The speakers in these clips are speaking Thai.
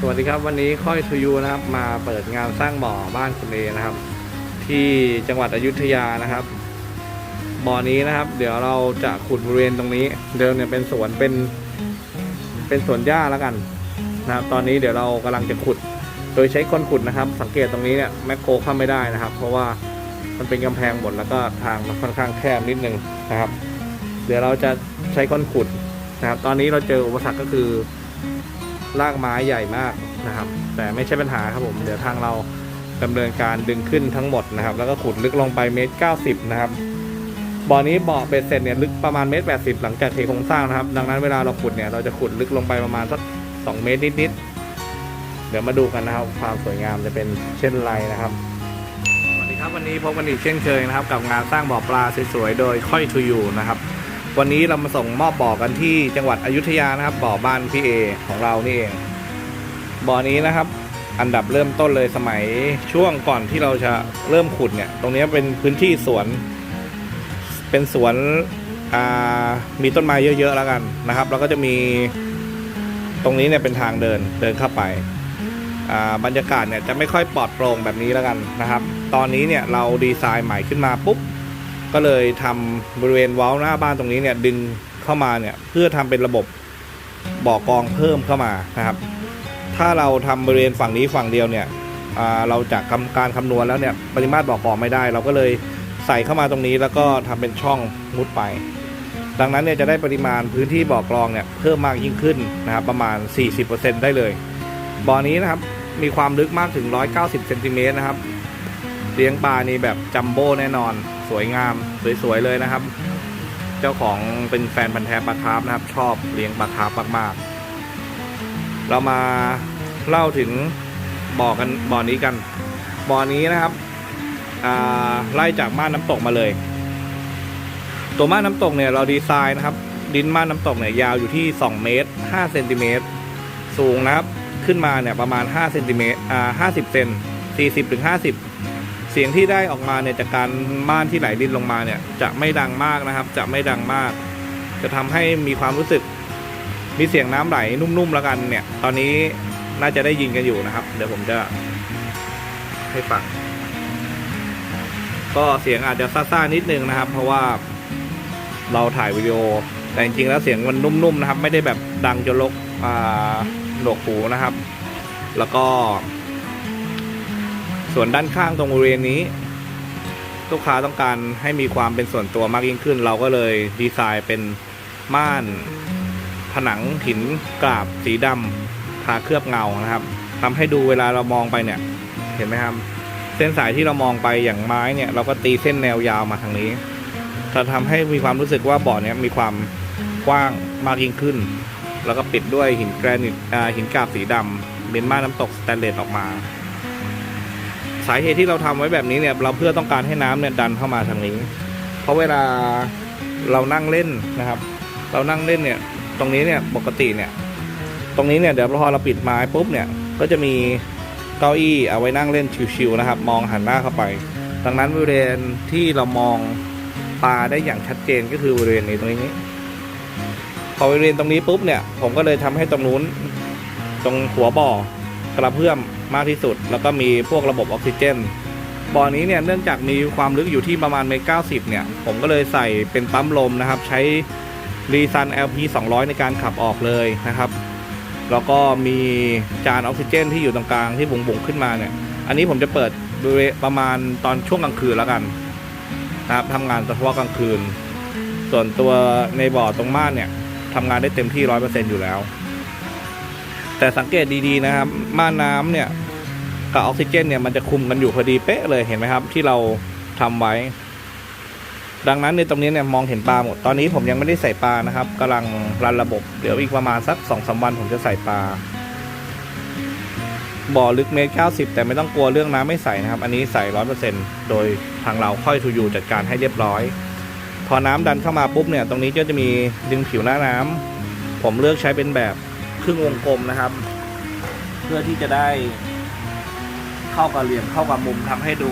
สวัสดีครับวันนี้ค่อยทูยูนะครับ มาเปิดงานสร้างบ่อบ้านคุณเอนะครับ ที่จังหวัดอยุธยานะครับ บ่อนี้นะครับ เดี๋ยวเราจะขุดบริเวณตรงนี้ เดิมเนี่ยเป็นสวนเป็นเป็นสวนหญ้าแล้วกันนะครับ ตอนนี้เดี๋ยวเรากำลังจะขุด โดยใช้คนขุดนะครับ สังเกตตรงนี้เนี่ยแมคโครเข้าไม่ได้นะครับ เพราะว่ามันเป็นกำแพงหมดแล้วก็ทางมันค่อนข้างแคบนิดนึงนะครับ เดี๋ยวเราจะใช้คนขุดนะครับ ตอนนี้เราเจออุปสรรคก็คือ รากไม้ใหญ่มากนะครับ แต่ไม่ใช่ปัญหาครับผม เดี๋ยวทางเราดำเนินการดึงขึ้นทั้งหมดนะครับ แล้วก็ขุดลึกลงไปเมตรเก้าสิบนะครับบ่อนี้บ่อเบ็ดเสร็จเนี่ยลึกประมาณเมตรแปดสิบหลังจากเทโครงสร้างนะครับ ดังนั้นเวลาเราขุดเนี่ยเราจะขุดลึกลงไปประมาณสักสองเมตรนิดๆเดี๋ยวมาดูกันนะครับ ความสวยงามจะเป็นเช่นไรนะครับสวัสดีครับวันนี้พบกันอีกเช่นเคยนะครับ กับงานสร้างบ่อปลาสวยๆโดยค่อยทูยูนะครับ วันนี้เรามาส่งมอบบ่อกันที่จังหวัดอยุธยานะครับ บ่อบ้านพี่เอของเรานี่เอง บ่อนี้นะครับ อันดับเริ่มต้นเลยสมัยช่วงก่อนที่เราจะเริ่มขุดเนี่ย ตรงนี้เป็นพื้นที่สวน เป็นสวนมีต้นไม้เยอะๆแล้วกันนะครับ แล้วก็จะมีตรงนี้เนี่ยเป็นทางเดินเดินเข้าไปาบรรยากาศเนี่ยจะไม่ค่อยปลอดโปร่งแบบนี้แล้วกันนะครับ ตอนนี้เนี่ยเราดีไซน์ใหม่ขึ้นมาปุ๊บ ก็เลยทำบริเวณเว้าหน้าบ้านตรงนี้เนี่ยดึงเข้ามาเนี่ยเพื่อทำเป็นระบบบ่อกองเพิ่มเข้ามานะครับ ถ้าเราทำบริเวณฝั่งนี้ฝั่งเดียวเนี่ยเราจากการคำนวณแล้วเนี่ยปริมาตรบ่อกองไม่ได้ เราก็เลยใส่เข้ามาตรงนี้แล้วก็ทำเป็นช่องมุดไป ดังนั้นเนี่ยจะได้ปริมาณพื้นที่บ่อกรองเนี่ยเพิ่มมากยิ่งขึ้นนะครับประมาณ 40%ได้เลยบ่อนี้นะครับมีความลึกมากถึง 190เซนติเมตรนะครับเลี้ยงปลานี่แบบจัมโบ้แน่นอน สวยงามสวยๆเลยนะครับ เจ้าของเป็นแฟนพันธ์แท้ปลาคาร์ฟนะครับ ชอบเลี้ยงปลาคาร์ฟมากๆ เรามาเล่าถึงบ่อกันบ่อนี้กัน บ่อนี้นะครับไล่จากม่านน้ำตกมาเลย ตัวม่านน้ำตกเนี่ยเราดีไซน์นะครับ ดินม่านน้ำตกเนี่ยยาวอยู่ที่ 2 เมตร5เซนติเมตรสูงนะครับขึ้นมาเนี่ยประมาณ5เซนติเมตรอ่า50เซน40ถึง50 เสียงที่ได้ออกมาเนี่ยจากการม่านที่ไหลดินลงมาเนี่ยจะไม่ดังมากนะครับ จะไม่ดังมาก จะทำให้มีความรู้สึก มีเสียงน้ำไหลนุ่มๆแล้วกันเนี่ย ตอนนี้น่าจะได้ยินกันอยู่นะครับ เดี๋ยวผมจะให้ฟังก็เสียงอาจจะซ่าๆนิดนึงนะครับ เพราะว่าเราถ่ายวิดีโอ แต่จริงๆแล้วเสียงมันนุ่มๆนะครับ ไม่ได้แบบดังจนลกหนวกหูนะครับ แล้วก็ ส่วนด้านข้างตรงบริเวณนี้ ลูกค้าต้องการให้มีความเป็นส่วนตัวมากยิ่งขึ้น เราก็เลยดีไซน์เป็นม่าน ผนังหินกราบสีดำทาเคลือบเงานะครับทำให้ดูเวลาเรามองไปเนี่ย เห็นไหมครับ เส้นสายที่เรามองไปอย่างไม้เนี่ย เราก็ตีเส้นแนวยาวมาทางนี้จะทำให้มีความรู้สึกว่าบ่อเนี้ยมีความกว้างมากยิ่งขึ้น แล้วก็ปิดด้วยหินแกรนิตหินกราบสีดำเป็นม่านน้ำตกสแตนเลสออกมา สาเหตุที่เราทำไว้แบบนี้เนี่ย เราเพื่อต้องการให้น้ำเนี่ยดันเข้ามาทางนี้ เพราะเวลาเรานั่งเล่นนะครับ เรานั่งเล่นเนี่ย ตรงนี้เนี่ยปกติเนี่ย ตรงนี้เนี่ยเดี๋ยวพอเราปิดไม้ปุ๊บเนี่ย ก็จะมีเก้าอี้เอาไว้นั่งเล่นชิวๆนะครับ มองหันหน้าเข้าไป ดังนั้นบริเวณที่เรามองปลาได้อย่างชัดเจนก็คือบริเวณนี้ตรงนี้ พอบริเวณตรงนี้ปุ๊บเนี่ย ผมก็เลยทำให้ตรงนู้น ตรงหัวบ่อกระเพื่อม มากที่สุด แล้วก็มีพวกระบบออกซิเจนบ่อนี้เนี่ยเนื่องจากมีความลึกอยู่ที่ประมาณเมตรเก้าสิบเนี่ย ผมก็เลยใส่เป็นปั๊มลมนะครับ ใช้รีซัน LP 200 ในการขับออกเลยนะครับ แล้วก็มีจานออกซิเจน ที่อยู่ตรงกลางที่บุ๋งๆขึ้นมาเนี่ย อันนี้ผมจะเปิดบริเวณประมาณตอนช่วงกลางคืนแล้วกันนะครับทำงานเฉพาะกลางคืน ส่วนตัวในบ่อตรงม่านเนี่ยทำงานได้เต็มที่ร้อยเปอร์เซ็นต์อยู่แล้ว แต่สังเกตดีๆนะครับม่านน้ำเนี่ยกับออกซิเจนเนี่ยมันจะคุมกันอยู่พอดีเป๊ะเลยเห็นไหมครับ ที่เราทำไว้ ดังนั้นในตรงนี้เนี่ยมองเห็นปลาหมดตอนนี้ผมยังไม่ได้ใส่ปลานะครับกำลังรันระบบเดี๋ยวอีกประมาณสักสองสาวันผมจะใส่ปลาบ่อลึกเมตรเก้าสิบแต่ไม่ต้องกลัวเรื่องน้ำไม่ใส่นะครับ อันนี้ใส่ร้อยเปอร์เซ็นตโดยทางเราค่อยทูยูจัดการให้เรียบร้อย พอน้ำดันเข้ามาปุ๊บเนี่ย ตรงนี้ก็จะมีดึงผิวหน้าน้ำผมเลือกใช้เป็นแบบ ครึ่งวงกลมนะครับ เพื่อที่จะได้เข้ากับเหลี่ยมเข้ากับมุมทำให้ดู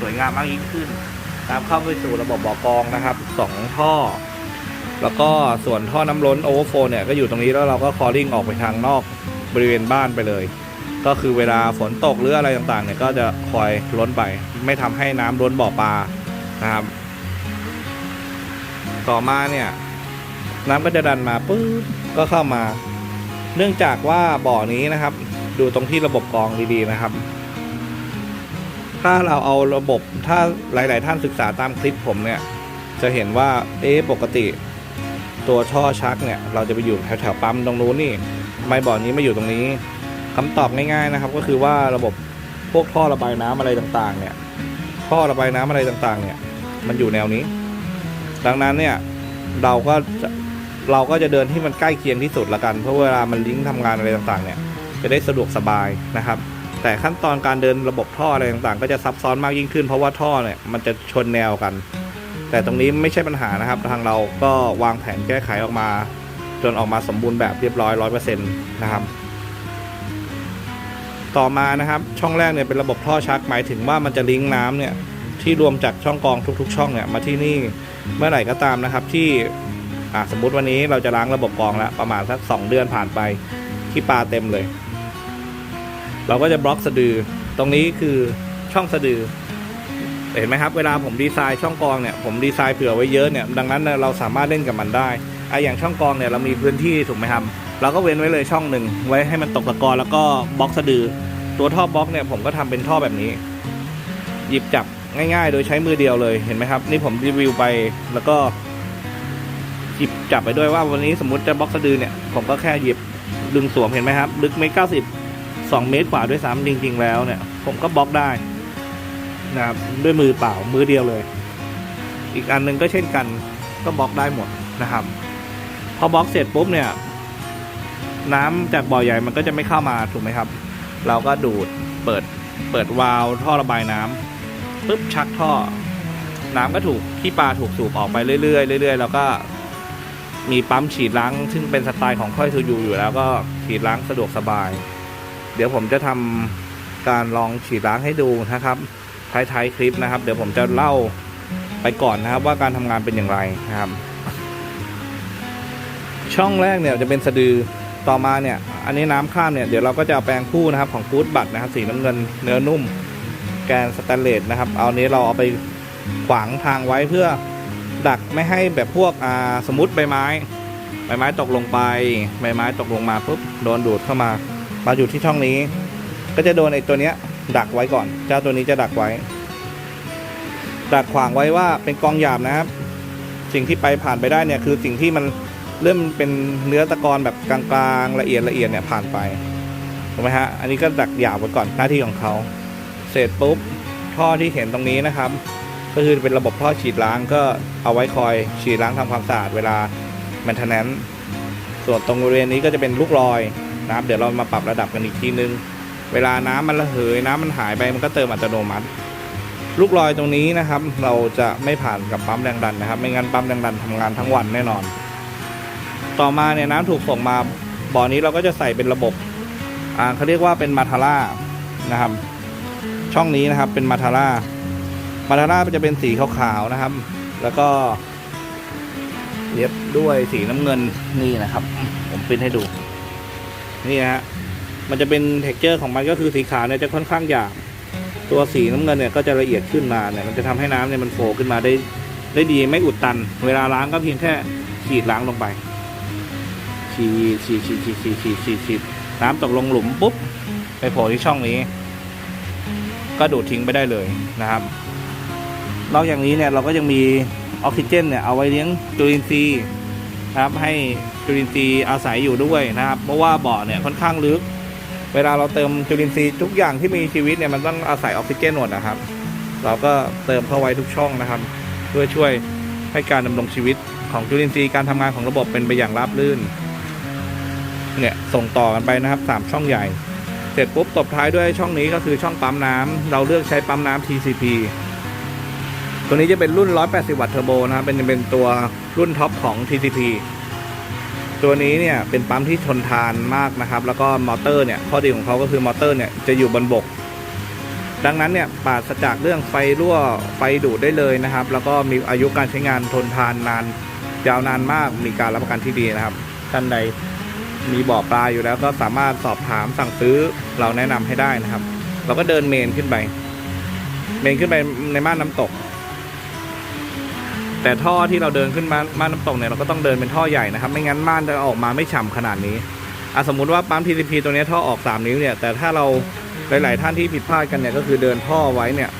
สวยงามมากยิ่งขึ้นตามเข้าไปสู่ระบบบ่อกรองนะครับสองท่อ แล้วก็ส่วนท่อน้ำล้นโอเวอร์โฟเนี่ยก็อยู่ตรงนี้แล้วเราก็คอลิ่งออกไปทางนอกบริเวณบ้านไปเลย ก็คือเวลาฝนตกหรืออะไรต่างๆเนี่ยก็จะคอยล้นไป ไม่ทำให้น้ำล้นบ่อปลานะครับ ต่อมาเนี่ย น้ำก็จะดันมาปุ๊บก็เข้ามา เนื่องจากว่าบ่อนี้นะครับ ดูตรงที่ระบบกรองดีๆนะครับ ถ้าเราเอาระบบถ้าหลาย ๆ ท่านศึกษาตามคลิปผมเนี่ย จะเห็นว่าเอ๊ะปกติ ตัวช่อชักเนี่ย เราจะไปอยู่แถวๆปั๊มตรงนู้นนี่ทำไมบ่อนี้มาอยู่ตรงนี้คำตอบง่ายๆนะครับ ก็คือว่าระบบพวกท่อระบายน้ำอะไรต่างๆ เนี่ยท่อระบายน้ำอะไรต่างๆ เนี่ย มันอยู่แนวนี้ ดังนั้นเนี่ยเราก็จะ เราก็จะเดินที่มันใกล้เคียงที่สุดละกัน เพราะเวลามันลิงก์ทำงานอะไรต่างๆเนี่ยจะได้สะดวกสบายนะครับ แต่ขั้นตอนการเดินระบบท่ออะไรต่างๆ ก็จะซับซ้อนมากยิ่งขึ้น เพราะว่าท่อเนี่ยมันจะชนแนวกัน แต่ตรงนี้ไม่ใช่ปัญหานะครับ ทางเราก็วางแผนแก้ไขออกมา จนออกมาสมบูรณ์แบบเรียบร้อยร้อยเปอร์เซ็นต์นะครับต่อมานะครับช่องแรกเนี่ยเป็นระบบท่อชักหมายถึงว่ามันจะลิงก์น้ำเนี่ยที่รวมจากช่องกองทุกๆ ช่องเนี่ยมาที่นี่เมื่อไหร่ก็ตามนะครับที่ อ่าสมมุติวันนี้เราจะล้างระบบกรองแล้วประมาณสักสองเดือนผ่านไปที่ปลาเต็มเลย เราก็จะบล็อกสะดือ ตรงนี้คือช่องสะดือ เห็นไหมครับ เวลาผมดีไซน์ช่องกรองเนี่ยผมดีไซน์เผื่อไว้เยอะเนี่ยดังนั้นเราสามารถเล่นกับมันได้ไออย่างช่องกรองเนี่ยเรามีพื้นที่ถูกไหมครับเราก็เว้นไว้เลยช่องหนึ่งไว้ให้มันตกตะกอนแล้วก็บล็อกสะดือ ตัวท่อบล็อกเนี่ยผมก็ทำเป็นท่อแบบนี้ หยิบจับง่ายๆ โดยใช้มือเดียวเลยเห็นไหมครับ นี่ผมรีวิวไปแล้วก็ หยิบจับไปด้วยว่าวันนี้สมมติจะบล็อกสะดือเนี่ย ผมก็แค่หยิบดึงสวมเห็นไหมครับ ลึกเมตรเก้าสิบสองเมตรกว่าด้วยซ้ำจริง ๆ แล้วเนี่ย ผมก็บล็อกได้นะครับด้วยมือเปล่ามือเดียวเลย อีกอันหนึ่งก็เช่นกันก็บล็อกได้หมดนะครับ พอบล็อกเสร็จปุ๊บเนี่ย น้ำจากบ่อใหญ่มันก็จะไม่เข้ามาถูกไหมครับ เราก็ดูดเปิดเปิดวาล์วท่อระบายน้ำปุ๊บชักท่อ น้ำก็ถูกขี้ปลาถูกสูบออกไปเรื่อยๆเรื่อยๆแล้วก็ มีปั๊มฉีดล้าง ซึ่งเป็นสไตล์ของค่อยทูยูอยู่แล้วก็ฉีดล้างสะดวกสบาย เดี๋ยวผมจะทำการลองฉีดล้างให้ดูนะครับท้ายๆคลิปนะครับ เดี๋ยวผมจะเล่าไปก่อนนะครับ ว่าการทำงานเป็นอย่างไรนะครับ ช่องแรกเนี่ยจะเป็นสะดือต่อมาเนี่ย อันนี้น้ำข้ามเนี่ยเดี๋ยวเราก็จะเอาแปรงคู่นะครับของกู๊ดบัตนะครับ สีน้ำเงินเนื้อนุ่ม แกนสแตนเลสนะครับ เอานี้เราเอาไปขวางทางไว้เพื่อ ดักไม่ให้แบบพวกอ่าสมมติใบไม้ ใบไม้ตกลงไป ใบไม้ตกลงมาปุ๊บโดนดูดเข้ามา มาอยู่ที่ช่องนี้ ก็จะโดนไอ้ตัวเนี้ย ดักไว้ก่อน เจ้าตัวนี้จะดักไว้ ดักขวางไว้ว่าเป็นกองหยาบนะครับ สิ่งที่ไปผ่านไปได้เนี่ยคือสิ่งที่มันเริ่มเป็นเนื้อตะกอนแบบกลางๆละเอียดละเอียดเนี่ยผ่านไปถูกไหมฮะ อันนี้ก็ดักหยาบไว้ก่อนหน้าที่ของเขา เสร็จปุ๊บท่อที่เห็นตรงนี้นะครับ ก็คือเป็นระบบท่อฉีดล้างก็เอาไว้คอยฉีดล้างทำความสะอาดเวลา maintenance ส่วนตรงบริเวณนี้ก็จะเป็นลูกรอยนะครับ เดี๋ยวเรามาปรับระดับกันอีกทีนึง เวลาน้ำมันระเหยน้ำมันหายไปมันก็เติมอัตโนมัติ ลูกรอยตรงนี้นะครับ เราจะไม่ผ่านกับปั๊มแรงดันนะครับ ไม่งั้นปั๊มแรงดันทำงานทั้งวันแน่นอน ต่อมาเนี่ยน้ำถูกส่งมาบ่อนี้เราก็จะใส่เป็นระบบอ่าเขาเรียกว่าเป็นมาทาร่านะครับ ช่องนี้นะครับเป็นมาทาร่า มาทาร่าจะเป็นสีขาวๆนะครับ แล้วก็เย็บด้วยสีน้ำเงินนี่นะครับ ผมปิ้นให้ดู นี่นะฮะมันจะเป็นเท็กเจอร์ของมันก็คือสีขาวเนี่ยจะค่อนข้างหยาบตัวสีน้ำเงินเนี่ยก็จะละเอียดขึ้นมาเนี่ยมันจะทำให้น้ำเนี่ยมันโฟขึ้นมาได้ได้ดีไม่อุดตัน เวลาล้างก็เพียงแค่ฉีดล้างลงไปฉีดฉีดฉีดฉีดฉีดฉีดฉีดฉีดน้ำตกลงหลุมปุ๊บ ไปโผล่ที่ช่องนี้ ก็ดูดทิ้งไปได้เลยนะครับ นอกจากนี้เนี่ยเราก็ยังมีออกซิเจนเนี่ยเอาไว้เลี้ยงจุลินทรีย์นะครับให้จุลินทรีย์อาศัยอยู่ด้วยนะครับ เพราะว่าบ่อเนี่ยค่อนข้างลึก เวลาเราเติมจุลินทรีย์ทุกอย่างที่มีชีวิตเนี่ยมันต้องอาศัยออกซิเจนหมดนะครับ เราก็เติมเข้าไว้ทุกช่องนะครับ เพื่อช่วยให้การดำรงชีวิตของจุลินทรีย์การทำงานของระบบเป็นไปอย่างราบรื่น เนี่ยส่งต่อกันไปนะครับสามช่องใหญ่ เสร็จปุ๊บตบท้ายด้วยช่องนี้ก็คือช่องปั๊มน้ำเราเลือกใช้ปั๊มน้ำ TCP ตัวนี้จะเป็นรุ่น 180 วัตต์เทอร์โบนะครับ เป็นเป็นตัวรุ่นท็อปของ TCP ตัวนี้เนี่ยเป็นปั๊มที่ทนทานมากนะครับ แล้วก็มอเตอร์เนี่ยข้อดีของเขาก็คือมอเตอร์เนี่ยจะอยู่บนบก ดังนั้นเนี่ยปราศจากเรื่องไฟรั่วไฟดูดได้เลยนะครับ แล้วก็มีอายุการใช้งานทนทานนานยาวนานมากมีการรับประกันที่ดีนะครับท่านใดมีบ่อปลาอยู่แล้วก็สามารถสอบถามสั่งซื้อเราแนะนำให้ได้นะครับ เราก็เดินเมนขึ้นไป เมนขึ้นไปในม่านน้ำตก แต่ท่อที่เราเดินขึ้นมาม่านน้ำตกเนี่ยเราก็ต้องเดินเป็นท่อใหญ่นะครับ ไม่งั้นม่านจะออกมาไม่ฉ่ำขนาดนี้อะสมมุติว่าปั๊ม PCP ตัวนี้ท่อออก 3 นิ้วเนี่ย แต่ถ้าเราหลาย ๆ ท่านที่ผิดพลาดกันเนี่ยก็คือเดินท่อไว้เนี่ย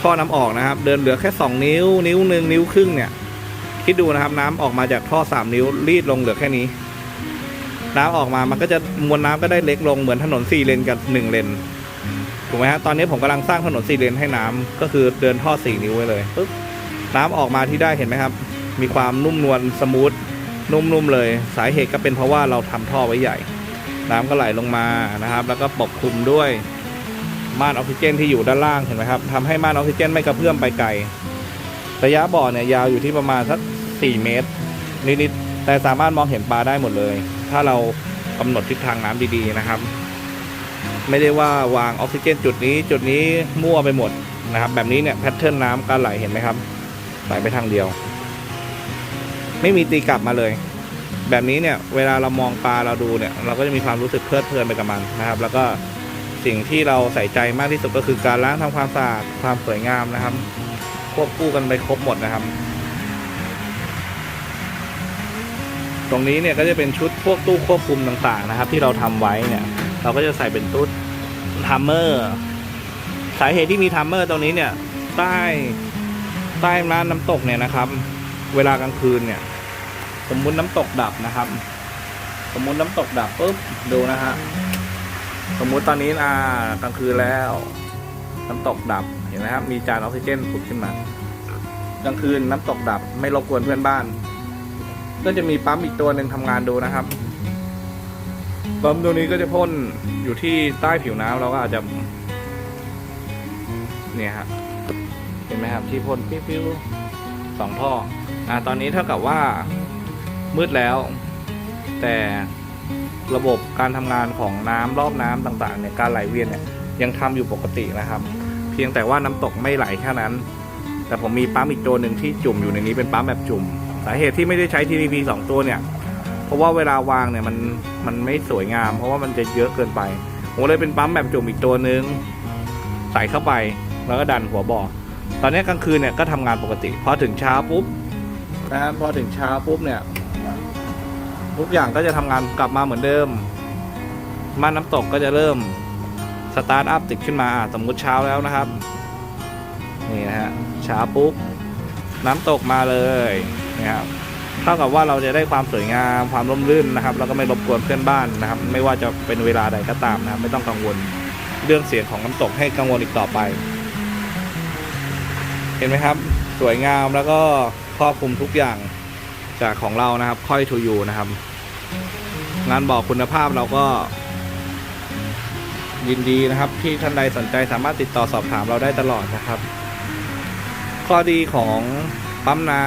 ท่อน้ำออกนะครับ เดินเหลือแค่ 2 นิ้ว นิ้วหนึ่งนิ้วครึ่งเนี่ย คิดดูนะครับน้ำออกมาจากท่อ 3 นิ้วรีดลงเหลือแค่นี้น้ำออกมา มันก็จะมวลน้ำก็ได้เล็กลงเหมือนถนน4เลนกับ1เลน ถูกไหมฮะ ตอนนี้ผมกำลังสร้างถนน4เลนให้น้ำก็คือเดินท่อ 4 นิ้วไว้เลยปึ๊บ น้ำออกมาที่ได้เห็นไหมครับ มีความนุ่มนวลสมูทนุ่มๆเลย สาเหตุก็เป็นเพราะว่าเราทำท่อไว้ใหญ่ น้ำก็ไหลลงมานะครับ แล้วก็ปกคลุมด้วยม่านออกซิเจนที่อยู่ด้านล่างเห็นไหมครับทำให้ม่านออกซิเจนไม่กระเพื่อมไปไกลระยะบ่อเนี่ยยาวอยู่ที่ประมาณสัก 4 เมตรนิดๆแต่สามารถมองเห็นปลาได้หมดเลย ถ้าเรากำหนดทิศทางน้ำดีๆนะครับ ไม่ได้ว่าวางออกซิเจนจุดนี้จุดนี้มั่วไปหมดนะครับ แบบนี้เนี่ยแพทเทิร์นน้ำการไหลเห็นไหมครับ ไหลไปทางเดียว ไม่มีตีกลับมาเลย แบบนี้เนี่ยเวลาเรามองปลาเราดูเนี่ย เราก็จะมีความรู้สึกเพลิดเพลินไปกับมันนะครับ แล้วก็สิ่งที่เราใส่ใจมากที่สุดก็คือการล้างทำความสะอาดความสวยงามนะครับ ควบคู่กันไปครบหมดนะครับ ตรงนี้เนี่ยก็จะเป็นชุดพวกตู้ควบคุมต่างๆนะครับ ที่เราทำไว้เนี่ย เราก็จะใส่เป็นตู้ทัมเมอร์สาเหตุที่มีทัมเมอร์ตรงนี้เนี่ยใต้ ใต้น้ำน้ำตกเนี่ยนะครับ เวลากลางคืนเนี่ย สมมุติน้ำตกดับนะครับ สมมุติน้ำตกดับปุ๊บดูนะฮะสมมุติตอนนี้อ่ากลางคืนแล้ว น้ำตกดับเห็นไหมครับมีจานออกซิเจนผุดขึ้นมากลางคืนน้ำตกดับ ไม่รบกวนเพื่อนบ้าน ก็จะมีปั๊มอีกตัวหนึ่งทำงานดูนะครับปั๊มตัวนี้ก็จะพ่นอยู่ที่ใต้ผิวน้ำเราก็อาจจะ เนี่ยฮะ เห็นไหมครับที่พ่นปิ้วๆสองท่ออ่าตอนนี้เท่ากับว่ามืดแล้ว แต่ระบบการทำงานของน้ำรอบน้ำต่างๆเนี่ยการไหลเวียนเนี่ยยังทำอยู่ปกตินะครับ เพียงแต่ว่าน้ำตกไม่ไหลแค่นั้น แต่ผมมีปั๊มอีกตัวหนึ่งที่จุ่มอยู่ในนี้เป็นปั๊มแบบจุ่ม สาเหตุที่ไม่ได้ใช้ TPP สองตัวเนี่ย เพราะว่าเวลาวางเนี่ยมันมันไม่สวยงาม เพราะว่ามันจะเยอะเกินไปผมเลยเป็นปั๊มแบบจุ่มอีกตัวหนึ่งใส่เข้าไปแล้วก็ดันหัวบ่อ ตอนนี้กลางคืนเนี่ยก็ทำงานปกติ พอถึงเช้าปุ๊บนะครับพอถึงเช้าปุ๊บเนี่ย ทุกอย่างก็จะทำงานกลับมาเหมือนเดิมม่านน้ำตกก็จะเริ่มสตาร์ทอัพติดขึ้นมาสมมุติเช้าแล้วนะครับ นี่นะฮะเช้าปุ๊บ น้ำตกมาเลยนะครับเท่ากับว่าเราจะได้ความสวยงามความร่มรื่นนะครับ แล้วก็ไม่รบกวนเพื่อนบ้านนะครับ ไม่ว่าจะเป็นเวลาใดก็ตามนะครับ ไม่ต้องกังวลเรื่องเสียงของน้ำตกให้กังวลอีกต่อไป เห็นไหมครับ สวยงามแล้วก็ครอบคลุมทุกอย่างจากของเรานะครับ ค่อยทูยูนะครับงานบอกคุณภาพเราก็ ยินดีนะครับ ที่ท่านใดสนใจสามารถติดต่อสอบถามเราได้ตลอดนะครับ ข้อดีของปั๊มน้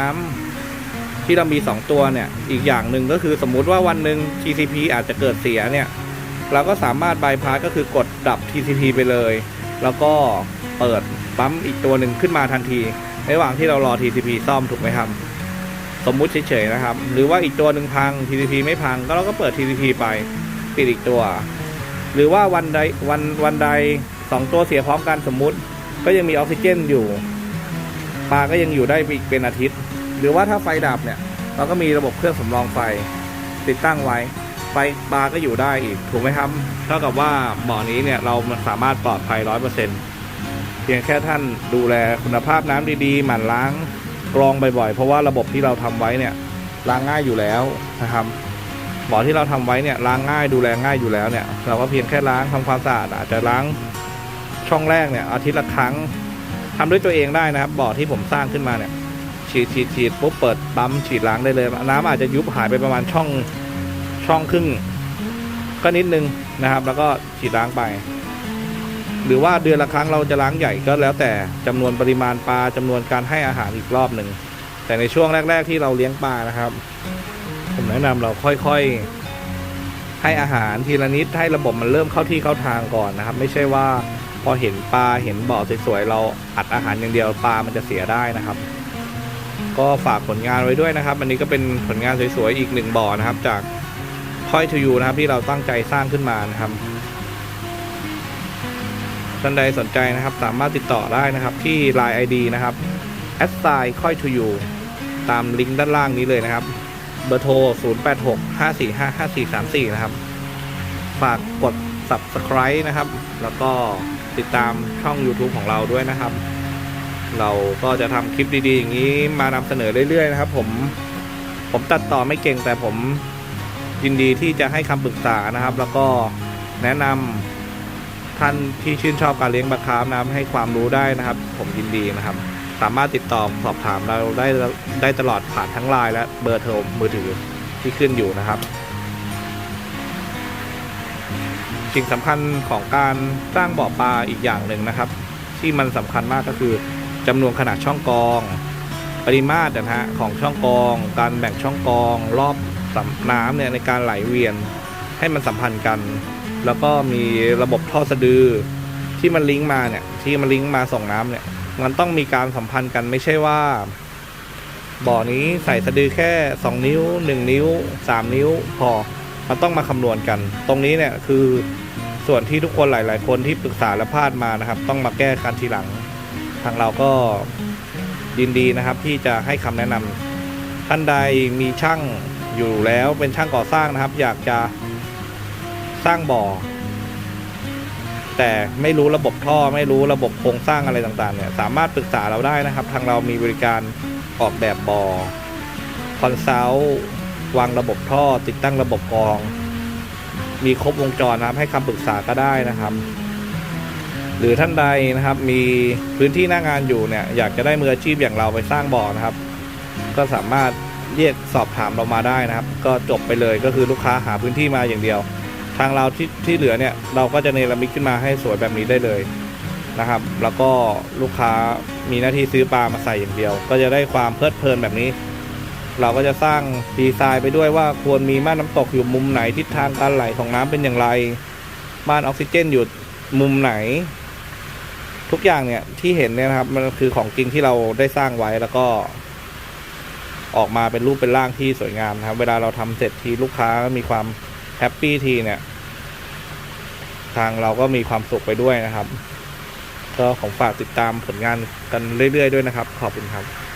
ำที่เรามี 2 ตัวเนี่ย อีกอย่างหนึ่งก็คือสมมุติว่าวันหนึ่ง TCP อาจจะเกิดเสียเนี่ย เราก็สามารถบายพาสก็คือกดดับ TCP ไปเลย แล้วก็ เปิดปั๊มอีกตัวหนึ่งขึ้นมาทันทีระหว่างที่เรารอ TCP ซ่อมถูกไหมครับ สมมุติเฉยๆนะครับ หรือว่าอีกตัวหนึ่งพัง TCP ไม่พังก็เราก็เปิด TCP ไปปิดอีกตัว หรือว่าวันใดวันวันใดสองตัวเสียพร้อมกันสมมุติ ก็ยังมีออกซิเจนอยู่ปลาก็ยังอยู่ได้อีกเป็นอาทิตย์ หรือว่าถ้าไฟดับเนี่ย เราก็มีระบบเครื่องสำรองไฟ ติดตั้งไว้ไฟปลาก็อยู่ได้อีกถูกไหมครับเท่ากับว่าบ่อนี้เนี่ยเราสามารถปลอดภัยร้อยเปอร์เซ็นต์ พียงแค่ท่านดูแลคุณภาพน้ำดีๆ หมั่นล้างกรองบ่อยๆ เพราะว่าระบบที่เราทำไว้เนี่ยล้างง่ายอยู่แล้วนะครับบ่อที่เราทำไว้เนี่ยล้างง่ายดูแลง่ายอยู่แล้วเนี่ย เราก็เพียงแค่ล้างทำความสะอาดอาจจะล้างช่องแรกเนี่ยอาทิตย์ละครั้งทำด้วยตัวเองได้นะครับบ่อที่ผมสร้างขึ้นมาเนี่ย ฉีดฉีดฉีดปุ๊บเปิดปั๊มฉีดล้างได้เลย น้ำอาจจะยุบหายไปประมาณช่องช่องครึ่งก็นิดนึงนะครับ แล้วก็ฉีดล้างไป หรือว่าเดือนละครั้งเราจะล้างใหญ่ก็แล้วแต่จำนวนปริมาณปลาจำนวนการให้อาหารอีกรอบหนึ่งแต่ในช่วงแรก ๆ ที่เราเลี้ยงปลานะครับ ผมแนะนำเราค่อยๆ ให้อาหารทีละนิดให้ระบบมันเริ่มเข้าที่เข้าทางก่อนนะครับ ไม่ใช่ว่าพอเห็นปลาเห็นบ่อสวยๆเราอัดอาหารอย่างเดียวปลามันจะเสียได้นะครับ ก็ฝากผลงานไว้ด้วยนะครับ อันนี้ก็เป็นผลงานสวยๆอีกหนึ่งบ่อนะครับ จากค่อยทูยูนะครับที่เราตั้งใจสร้างขึ้นมานะครับ ท่านใดสนใจนะครับ สามารถติดต่อได้นะครับ ที่ Line ID นะครับ s i g n ค่อยทูยูตามลิงก์ด้านล่างนี้เลยนะครับ เบอร์โทร 086 545 5434 นะครับ ฝากกด subscribe นะครับ แล้วก็ติดตามช่อง YouTube ของเราด้วยนะครับ เราก็จะทำคลิปดีๆ อย่างนี้มานำเสนอเรื่อยๆ นะครับ ผมผมตัดต่อไม่เก่งแต่ผมยินดีที่จะให้คำปรึกษานะครับ แล้วก็แนะนำ ท่านที่ชื่นชอบการเลี้ยงปลาคาร์ฟนะครับให้ความรู้ได้นะครับ ผมยินดีนะครับ สามารถติดต่อสอบถามเราได้ได้ตลอดผ่านทั้งไลน์และเบอร์โทรมือถือที่ขึ้นอยู่นะครับสิ่งสำคัญของการสร้างบ่อปลาอีกอย่างหนึ่งนะครับ ที่มันสำคัญมากก็คือจำนวนขนาดช่องกอง ปริมาตรนะฮะของช่องกอง การแบ่งช่องกอง รอบน้ำเนี่ยในการไหลเวียนให้มันสัมพันธ์กัน แล้วก็มีระบบท่อสะดือที่มันลิงก์มาเนี่ย ที่มันลิงก์มาส่งน้ำเนี่ย มันต้องมีการสัมพันธ์กันไม่ใช่ว่า บ่อนี้ใส่สะดือแค่ 2 นิ้ว 1 นิ้ว 3 นิ้วพอมันต้องมาคำนวณกัน ตรงนี้เนี่ยคือส่วนที่ทุกคนหลาย ๆ คนที่ปรึกษาและพลาดมานะครับ ต้องมาแก้กันทีหลัง ทางเราก็ยินดีนะครับ ที่จะให้คำแนะนำท่านใดมีช่างอยู่แล้วเป็นช่างก่อสร้างนะครับ อยากจะ สร้างบ่อ แต่ไม่รู้ระบบท่อไม่รู้ระบบโครงสร้างอะไรต่างๆเนี่ยสามารถปรึกษาเราได้นะครับ ทางเรามีบริการออกแบบบ่อคอนซัลท์วางระบบท่อ ติดตั้งระบบกรอง มีครบวงจรนะครับให้คำปรึกษาก็ได้นะครับ หรือท่านใดนะครับ มีพื้นที่หน้างานอยู่เนี่ย อยากจะได้มืออาชีพอย่างเราไปสร้างบ่อนะครับ ก็สามารถเรียกสอบถามเรามาได้นะครับ ก็จบไปเลยก็คือลูกค้าหาพื้นที่มาอย่างเดียว ทางเราที่ที่เหลือเนี่ยเราก็จะเนรมิตขึ้นมาให้สวยแบบนี้ได้เลยนะครับ แล้วก็ลูกค้ามีหน้าที่ซื้อปลามาใส่อย่างเดียว ก็จะได้ความเพลิดเพลินแบบนี้ เราก็จะสร้างดีไซน์ไปด้วยว่าควรมีม่านน้ำตกอยู่มุมไหนทิศทางการไหลของน้ำเป็นอย่างไรม่านออกซิเจนอยู่มุมไหน ทุกอย่างเนี่ยที่เห็นเนี่ยนะครับมันคือของจริงที่เราได้สร้างไว้แล้วก็ ออกมาเป็นรูปเป็นร่างที่สวยงามนะครับ เวลาเราทำเสร็จทีลูกค้ามีความ แฮปปี้ทีเนี่ย ทางเราก็มีความสุขไปด้วยนะครับ ก็ของฝากติดตามผลงานกันเรื่อย ๆ ด้วยนะครับ ขอบคุณครับ